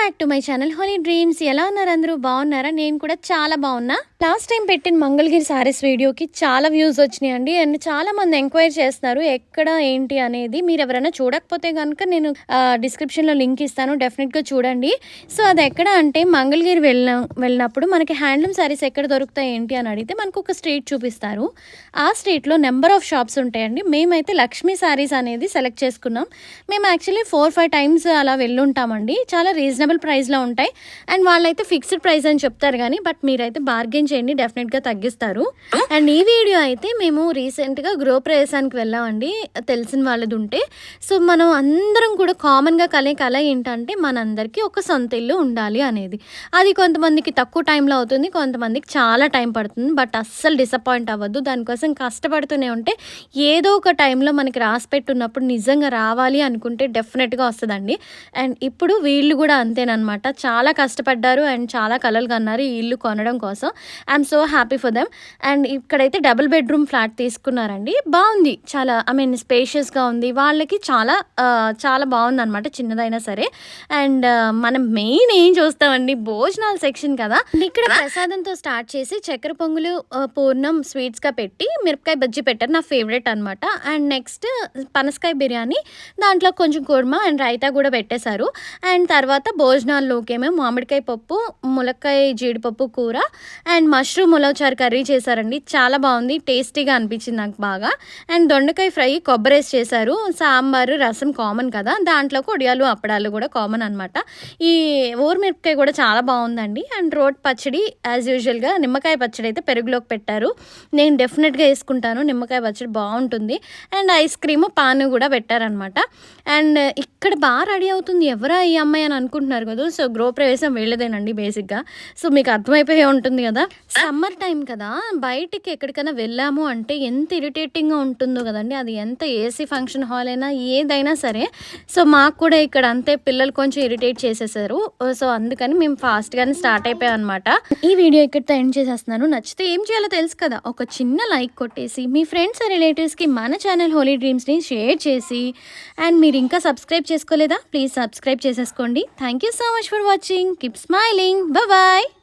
Back to my channel holy dreams. ఎలా ఉన్నారు అందరూ? బాగున్నారా? నేను కూడా చాలా బాగున్నా. లాస్ట్ టైం పెట్టిన మంగళగిరి సారీస్ వీడియోకి చాలా వ్యూస్ వచ్చినాయి అండి అండ్ చాలా మంది ఎంక్వైరీ చేస్తున్నారు ఎక్కడ ఏంటి అనేది. మీరు ఎవరైనా చూడకపోతే కనుక నేను డిస్క్రిప్షన్లో లింక్ ఇస్తాను. డెఫినెట్గా చూడండి. సో అది ఎక్కడ అంటే మంగళగిరి వెళ్ళిన వెళ్ళినప్పుడు మనకి హ్యాండ్లూమ్ సారీస్ ఎక్కడ దొరుకుతాయి ఏంటి అని అడిగితే మనకు ఒక స్ట్రీట్ చూపిస్తారు. ఆ స్ట్రీట్లో నెంబర్ ఆఫ్ షాప్స్ ఉంటాయండి. మేమైతే లక్ష్మీ సారీస్ అనేది సెలెక్ట్ చేసుకున్నాం. మేము యాక్చువల్లీ ఫోర్ ఫైవ్ టైమ్స్ అలా వెళ్ళుంటామండి. చాలా రీజనబుల్ ప్రైస్లో ఉంటాయి. అండ్ వాళ్ళైతే ఫిక్స్డ్ ప్రైస్ అని చెప్తారు కానీ బట్ మీరైతే బార్గెన్ చేయండి డెఫినెట్గా తగ్గిస్తారు. అండ్ ఈ వీడియో అయితే మేము రీసెంట్గా గృహ ప్రవేశానికి వెళ్ళామండి తెలిసిన వాళ్ళది ఉంటే సో మనం అందరం కూడా కామన్గా కలే కళ ఏంటంటే మనందరికీ ఒక సొంత ఇల్లు ఉండాలి అనేది. అది కొంతమందికి తక్కువ టైంలో అవుతుంది కొంతమందికి చాలా టైం పడుతుంది బట్ అస్సలు డిసప్పాయింట్ అవ్వద్దు. దానికోసం కష్టపడుతూనే ఉంటే ఏదో ఒక టైంలో మనకి రాసి పెట్టున్నప్పుడు నిజంగా రావాలి అనుకుంటే డెఫినెట్గా వస్తుందండి. అండ్ ఇప్పుడు వీళ్ళు కూడా అంతేనమాట చాలా కష్టపడ్డారు అండ్ చాలా కలలు కన్నారు ఈ ఇల్లు కొనడం కోసం. I'm so happy for them and ఇక్కడైతే డబుల్ బెడ్రూమ్ ఫ్లాట్ తీసుకున్నారండి. బాగుంది. చాలా ఐ మీన్ స్పేషియస్గా ఉంది. వాళ్ళకి చాలా చాలా బాగుంది అనమాట చిన్నదైనా సరే. అండ్ మనం మెయిన్ ఏం చూస్తామండి? భోజనాల సెక్షన్ కదా. ఇక్కడ ప్రసాదంతో స్టార్ట్ చేసి చక్కెర పొంగులు పూర్ణం స్వీట్స్గా పెట్టి మిరపకాయ బజ్జీ పెట్టారు నా ఫేవరెట్ అనమాట అండ్ నెక్స్ట్ పనసకాయ బిర్యానీ దాంట్లో కొంచెం కుర్మా అండ్ రైతా కూడా పెట్టేశారు. అండ్ తర్వాత భోజనాల్లోకేమో మామిడికాయ పప్పు ములక్కాయ జీడిపప్పు కూర అండ్ మష్రూమ్ ఉలవచారు కర్రీ చేశారండి. చాలా బాగుంది టేస్టీగా అనిపించింది నాకు బాగా. అండ్ దొండకాయ ఫ్రై కొబ్బరేసి చేశారు. సాంబారు రసం కామన్ కదా దాంట్లో కొడియాలు అప్పడాలు కూడా కామన్ అనమాట ఈ ఊరమిరపకాయ కూడా చాలా బాగుందండి. అండ్ రోడ్ పచ్చడి యాజ్ యూజువల్గా నిమ్మకాయ పచ్చడి అయితే పెరుగులోకి పెట్టారు. నేను డెఫినెట్గా వేసుకుంటాను నిమ్మకాయ పచ్చడి బాగుంటుంది. అండ్ ఐస్ క్రీమ్ పాను కూడా పెట్టారనమాట అండ్ ఇక్కడ బాగా రెడీ అవుతుంది. ఎవరా ఈ అమ్మాయి అని అనుకుంటున్నారు? కదా. సో గృహప్రవేశం వెళ్ళదేనండి బేసిక్గా. సో మీకు అర్థమైపోయి ఉంటుంది కదా. సమ్మర్ టైం కదా. బయటికి ఎక్కడికైనా వెళ్ళాము అంటే ఎంత ఇరిటేటింగ్గా ఉంటుందో కదండి. అది ఎంత ఏసీ ఫంక్షన్ హాల్ అయినా ఏదైనా సరే. సో మాకు కూడా ఇక్కడ అంతే పిల్లలు కొంచెం ఇరిటేట్ చేసేసారు. సో అందుకని మేము ఫాస్ట్గానే స్టార్ట్ అయిపోయాం అనమాట ఈ వీడియో ఇక్కడితో ఎండ్ చేసేస్తున్నాను. నచ్చితే ఏం చేయాలో తెలుసు కదా. ఒక చిన్న లైక్ కొట్టేసి మీ ఫ్రెండ్స్ రిలేటివ్స్కి మన ఛానల్ హోలీ డ్రీమ్స్ని షేర్ చేసి అండ్ మీరు ఇంకా సబ్స్క్రైబ్ చేసుకోలేదా? ప్లీజ్ సబ్స్క్రైబ్ చేసేసుకోండి. Thank Thank you so much for watching. Keep smiling. Bye bye.